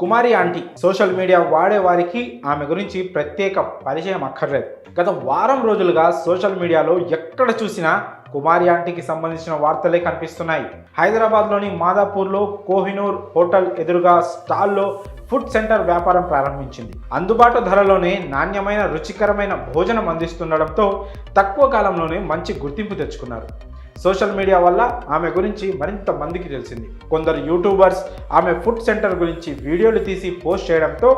కుమారి aunty social media వాడే వారికి ఆమె గురించి ప్రత్యేక పరిచయం అక్కర్లేదు. గత వారం రోజులుగా సోషల్ మీడియాలో ఎక్కడ చూసినా కుమారి ఆంటీకి సంబంధించిన వార్తలే కనిపిస్తున్నాయి. హైదరాబాద్లోని మాదాపూర్లో కోహినూర్ హోటల్ ఎదురుగా స్టాల్లో ఫుడ్ సెంటర్ వ్యాపారం ప్రారంభించింది. అందుబాటు ధరలోనే నాణ్యమైన రుచికరమైన భోజనం అందిస్తుండడంతో తక్కువ కాలంలోనే మంచి గుర్తింపు తెచ్చుకున్నారు. సోషల్ మీడియా వల్ల ఆమె గురించి మరింత మందికి తెలిసింది. కొందరు యూట్యూబర్స్ ఆమె ఫుడ్ సెంటర్ గురించి వీడియోలు తీసి పోస్ట్ చేయడంతో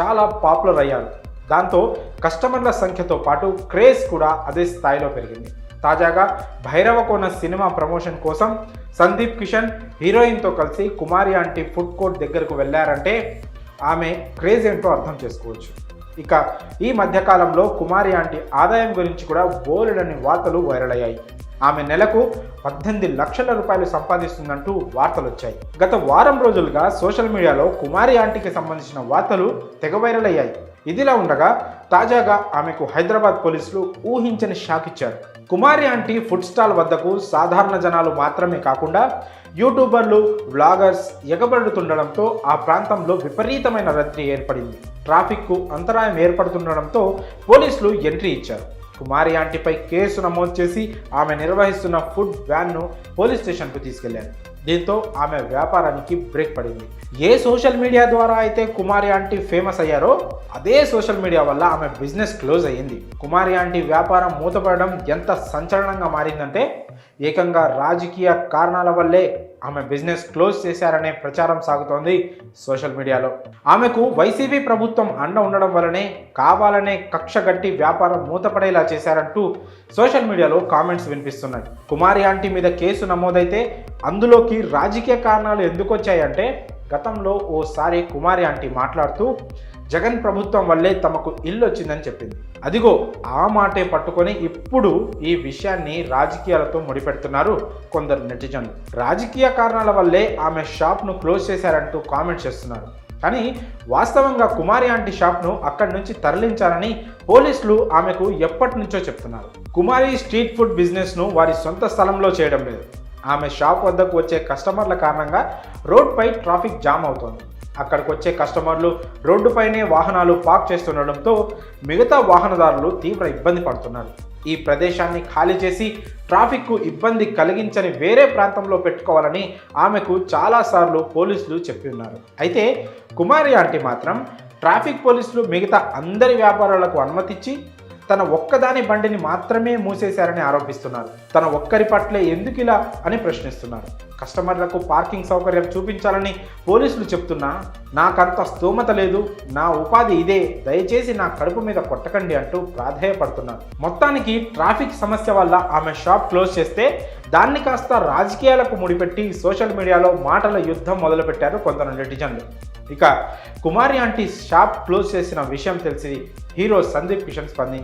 చాలా పాపులర్ అయ్యారు. దాంతో కస్టమర్ల సంఖ్యతో పాటు క్రేజ్ కూడా అదే స్థాయిలో పెరిగింది. తాజాగా భైరవకోన సినిమా ప్రమోషన్ కోసం సందీప్ కిషన్ హీరోయిన్తో కలిసి కుమారి ఆంటీ ఫుడ్ కోర్ట్ దగ్గరకు వెళ్ళారంటే ఆమె క్రేజ్ ఏంటో అర్థం చేసుకోవచ్చు. ఇక ఈ మధ్యకాలంలో కుమారి ఆంటీ ఆదాయం గురించి కూడా బోలెడని వార్తలు వైరల్ అయ్యాయి. ఆమె నెలకు పద్దెనిమిది లక్షల రూపాయలు సంపాదిస్తుందంటూ వార్తలు వచ్చాయి గత వారం రోజులుగా సోషల్ మీడియాలో కుమారి ఆంటీకి సంబంధించిన వార్తలు తెగ వైరల్ అయ్యాయి. ఇదిలా ఉండగా తాజాగా ఆమెకు హైదరాబాద్ పోలీసులు ఊహించని షాక్ ఇచ్చారు. కుమారి ఆంటీ ఫుడ్ స్టాల్ వద్దకు సాధారణ జనాలు మాత్రమే కాకుండా యూట్యూబర్లు వ్లాగర్స్ ఎగబడుతుండడంతో ఆ ప్రాంతంలో విపరీతమైన రద్దీ ఏర్పడింది. ట్రాఫిక్కు అంతరాయం ఏర్పడుతుండడంతో పోలీసులు ఎంట్రీ ఇచ్చారు. కుమారి ఆంటీపై కేసు నమోదు చేసి ఆమె నిర్వహిస్తున్న ఫుడ్ వ్యాన్ను పోలీస్ స్టేషన్కు తీసుకెళ్ళారు. దీంతో ఆమె వ్యాపారానికి బ్రేక్ పడింది. ఏ సోషల్ మీడియా ద్వారా అయితే కుమారి ఆంటీ ఫేమస్ అయ్యారో అదే సోషల్ మీడియా వల్ల ఆమె బిజినెస్ క్లోజ్ అయ్యింది. కుమారి ఆంటీ వ్యాపారం మూతపడడం ఎంత సంచలనంగా మారిందంటే ఏకంగా రాజకీయ కారణాల వల్లే ఆమె బిజినెస్ క్లోజ్ చేశారనే ప్రచారం సాగుతోంది సోషల్ మీడియాలో ఆమెకు వైసీపీ ప్రభుత్వం అండ ఉండడం వల్లనే కావాలనే కక్ష గట్టి వ్యాపారం మూతపడేలా చేశారంటూ సోషల్ మీడియాలో కామెంట్స్ వినిపిస్తున్నాయి. కుమారి ఆంటీ మీద కేసు నమోదైతే అందులోకి రాజకీయ కారణాలు ఎందుకు వచ్చాయంటే గతంలో ఓసారి కుమారి ఆంటీ మాట్లాడుతూ జగన్ ప్రభుత్వం వల్లే తమకు ఇల్లు వచ్చిందని చెప్పింది. అదిగో ఆ మాటే పట్టుకొని ఇప్పుడు ఈ విషయాన్ని రాజకీయాలతో ముడిపెడుతున్నారు కొందరు నెటిజన్లు. రాజకీయ కారణాల వల్లే ఆమె షాప్ను క్లోజ్ చేశారంటూ కామెంట్స్ చేస్తున్నారు. కానీ వాస్తవంగా కుమారి ఆంటీ షాప్ను అక్కడి నుంచి తరలించాలని పోలీసులు ఆమెకు ఎప్పటి నుంచో చెప్తున్నారు. కుమారి స్ట్రీట్ ఫుడ్ బిజినెస్ను వారి సొంత స్థలంలో చేయడం లేదు. ఆమె షాప్ వద్దకు వచ్చే కస్టమర్ల కారణంగా రోడ్పై ట్రాఫిక్ జామ్ అవుతోంది. అక్కడికి వచ్చే కస్టమర్లు రోడ్డుపైనే వాహనాలు పార్క్ చేస్తుండడంతో మిగతా వాహనదారులు తీవ్ర ఇబ్బంది పడుతున్నారు. ఈ ప్రదేశాన్ని ఖాళీ చేసి ట్రాఫిక్కు ఇబ్బంది కలిగించని వేరే ప్రాంతంలో పెట్టుకోవాలని ఆమెకు చాలాసార్లు పోలీసులు చెప్పి ఉన్నారు అయితే కుమారి ఆంటీ మాత్రం ట్రాఫిక్ పోలీసులు మిగతా అందరి వ్యాపారాలకు అనుమతిచ్చి తన ఒక్కదాని బండిని మాత్రమే మూసేశారని ఆరోపిస్తున్నారు. తన ఒక్కరి పట్లే ఎందుకు ఇలా అని ప్రశ్నిస్తున్నారు. కస్టమర్లకు పార్కింగ్ సౌకర్యం చూపించాలని పోలీసులు చెప్తున్నా నాకంత స్తోమత లేదు నా ఉపాధి ఇదే దయచేసి నా కడుపు మీద కొట్టకండి అంటూ ప్రాధేయపడుతున్నారు. మొత్తానికి ట్రాఫిక్ సమస్య వల్ల ఆమె షాప్ క్లోజ్ చేస్తే దాన్ని కాస్త రాజకీయాలకు ముడిపెట్టి సోషల్ మీడియాలో మాటల యుద్ధం మొదలుపెట్టారు కొందరు నెటిజన్లు ఇక కుమారి ఆంటీ షాప్ క్లోజ్ చేసిన విషయం తెలిసి హీరో సందీప్ కిషన్ స్పందించారు.